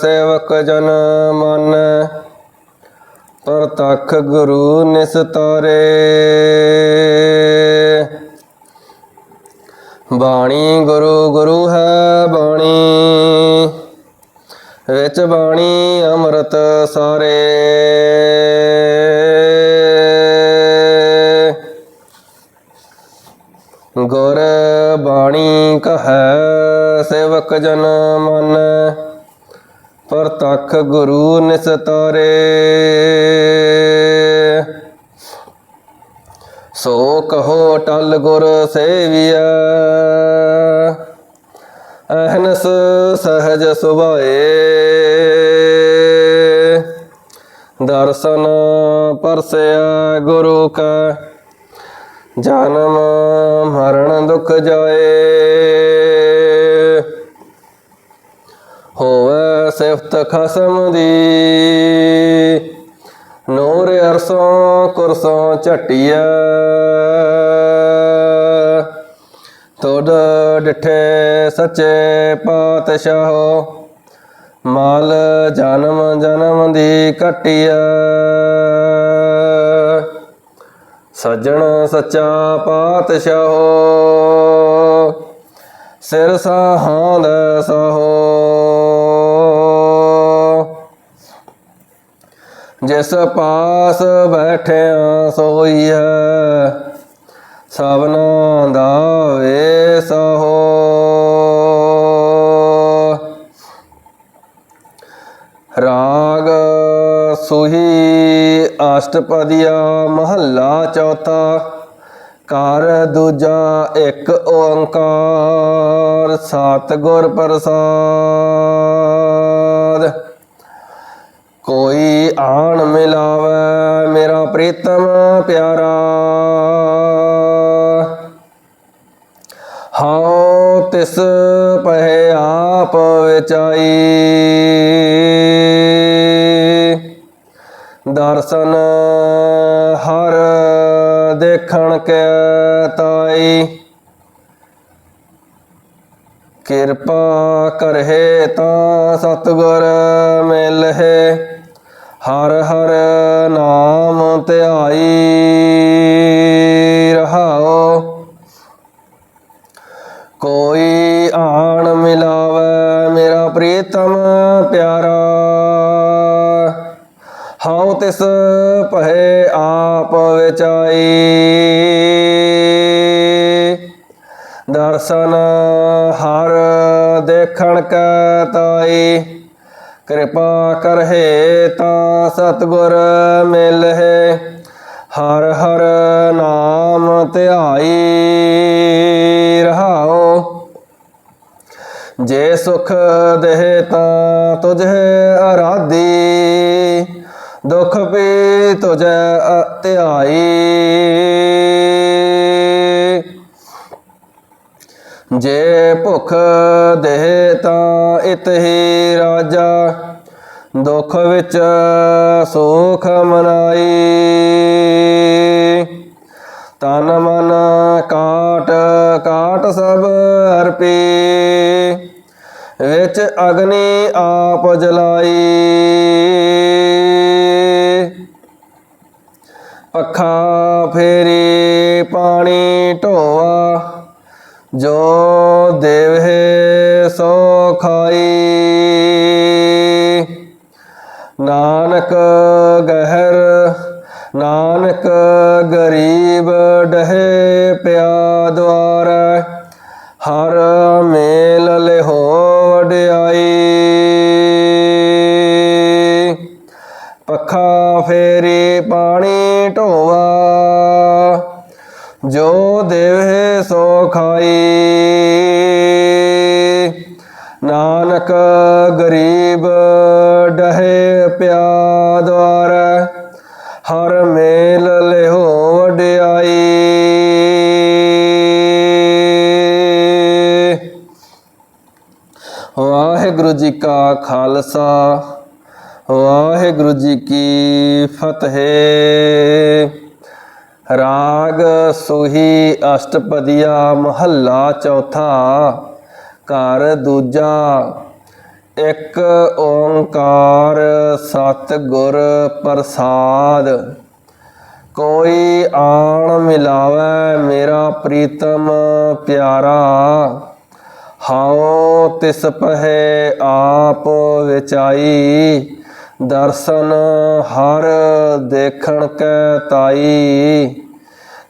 ਸੇਵਕ ਜਨ ਮਨ ਪ੍ਰਤਖ ਗੁਰੂ ਨਿਸਤਾਰੇ ਬਾਣੀ ਗੁਰੂ ਗੁਰੂ ਹੈ ਬਾਣੀ, ਵਿੱਚ ਬਾਣੀ ਅੰਮ੍ਰਿਤ ਸਾਰੇ। ਗੁਰ ਬਾਣੀ ਕਹੈ ਸੇਵਕ ਜਨ ਮਨ ਪ੍ਰਤਖ ਗੁਰੂ ਨਿਸਤਾਰੇ। ਸੋ ਕਹੋ ਟਲ ਗੁਰ ਸੇਵੀਐ, ਅਹਨਸ ਸਹਜ ਸੁਭਾਏ। ਦਰਸ਼ਨ ਪਰਸਿਆ ਗੁਰੂ ਕਾ, ਜਨਮ ਮਰਨ ਦੁਖ ਜਾਏ। ਸਿਫਤ ਖਸਮ ਦੀ। ਨੂਰ ਅਰਸੋਂ, ਕੁਰਸੋਂ ਝਟਿਆ ਤੋੜ ਡਿਠੇ ਸੱਚੇ ਪਾਤਸ਼ਾਹੋ, ਮਾਲ ਜਨਮ ਜਨਮ ਦੀ ਕਟਿਆ ਸੱਜਣ ਸੱਚਾ ਪਾਤਸ਼ਾਹੋ ਸਿਰ ਸਾਹਾਂ ਦਾ ਸਹੋ। ਜਿਸ ਪਾਸ ਬੈਠਿਆ ਸੋਈ ਹੈ, ਸਭਨਾ ਦਾ ਵੇਸ ਹੋ। ਰਾਗ ਸੁਹੀ ਅਸ਼ਟਪਦੀਆ ਮਹੱਲਾ ਚੌਥਾ ਕਰ ਦੂਜਾ ਇੱਕ ਓੰਕਾਰ, ਸਤਿਗੁਰ ਪ੍ਰਸਾਦ। ਕੋਈ ਆਣ ਮਿਲਾਵੇ ਮੇਰਾ ਪ੍ਰੀਤਮ ਪਿਆਰਾ। ਹਉ ਤਿਸ ਪਹਿ ਆਪ ਵਿਚਾਈ। ਦਰਸ਼ਨ ਹਰ ਦੇਖਣ ਕੇ ਤਾਈ। ਕਿਰਪਾ ਕਰਹਿ ਤਾਂ ਸਤਿਗੁਰ ਮਿਲਹਿ। ਹਰ ਹਰ ਨਾਮ ਧਿਆਈ ਰਹਾਓ ਕੋਈ ਆਣ ਮਿਲਾਵੇ ਮੇਰਾ ਪ੍ਰੀਤਮ ਪਿਆਰਾ। ਹਉ ਤਿਸ ਪਹਿ ਆਪ ਵਿਚਾਈ। ਦਰਸ਼ਨ ਹਰ ਦੇਖਣ ਕੈ ਤਾਈ। ਕਿਰਪਾ ਕਰਹਿ ਤਾਂ ਸਤਿਗੁਰ ਮਿਲਹਿ। ਹਰ ਹਰ ਨਾਮ ਧਿਆਈ ਰਹਾਓ ਜੇ ਸੁਖ ਦੇਹ ਤਾਂ ਤੁਝੇ ਅਰਾਧੀ। ਦੁਖ ਵੀ ਤੁਝੇ ਅ- ਧਿਆਈ। ਜੇ ਭੁਖ ਦੇਹ ਤਾਂ ਇਤ ਹੀ ਰਾਜਾ, ਦੁੱਖ ਵਿੱਚ ਸੁਖ ਮਨਾਈ। ਤਨ ਮਨ ਕਾਟ ਕਾਟ ਸਭ ਅਰਪੀ, ਵਿੱਚ ਅਗਨੀ ਆਪ ਜਲਾਈ। ਪੱਖਾ ਫੇਰੀ ਪਾਣੀ ਢੋਆ ਜੋ ਦੇਵਹਿ ਸੋ ਖਾਈ। ਨਾਨਕ ਗਹਿਰ, ਨਾਨਕ ਗਰੀਬ ਡਹੇ ਪਿਆ ਦਵਾਰ ਹਰ ਮੇਲ ਲਿਹੋ ਵਡਿਆਈ। ਪੱਖਾ ਫੇਰੀ ਪਾਣੀ ਜੋ ਦੇਵੇ ਸੋ ਖਾਈ। ਨਾਨਕ ਗਰੀਬ ਡਹੇ ਪਿਆ ਦਵਾਰ ਹਰ ਮੇਲ ਲਿਹੋ ਵਡਿਆਈ। ਵਾਹਿਗੁਰੂ ਜੀ ਕਾ ਖਾਲਸਾ, ਵਾਹਿਗੁਰੂ ਜੀ ਕੀ ਫਤਿਹ। ਰਾਗ ਸੁਹੀ ਅਸ਼ਟਪਦੀਆ ਮਹੱਲਾ ਚੌਥਾ, ਘਰ ਦੂਜਾ, ਇੱਕ ਓੰਕਾਰ ਸਤਿਗੁਰ ਪ੍ਰਸਾਦ। ਕੋਈ ਆਣ ਮਿਲਾਵੇ ਮੇਰਾ ਪ੍ਰੀਤਮ ਪਿਆਰਾ, ਹਾਉ ਤਿਸ ਪਹਿ ਆਪ ਵਿਚਾਈ। ਦਰਸ਼ਨ ਹਰ ਦੇਖਣ ਕੈ ਤਾਈ।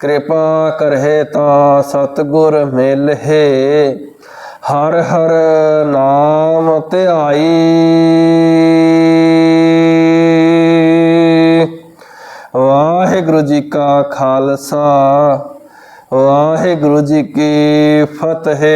ਕਿਰਪਾ ਕਰਹਿ ਤਾ ਸਤਿਗੁਰ ਮਿਲਹਿ। ਹਰ ਹਰ ਨਾਮ ਧਿਆਈ। ਵਾਹਿਗੁਰੂ ਜੀ ਕਾ ਖਾਲਸਾ, ਵਾਹਿਗੁਰੂ ਜੀ ਕੀ ਫਤਿਹ।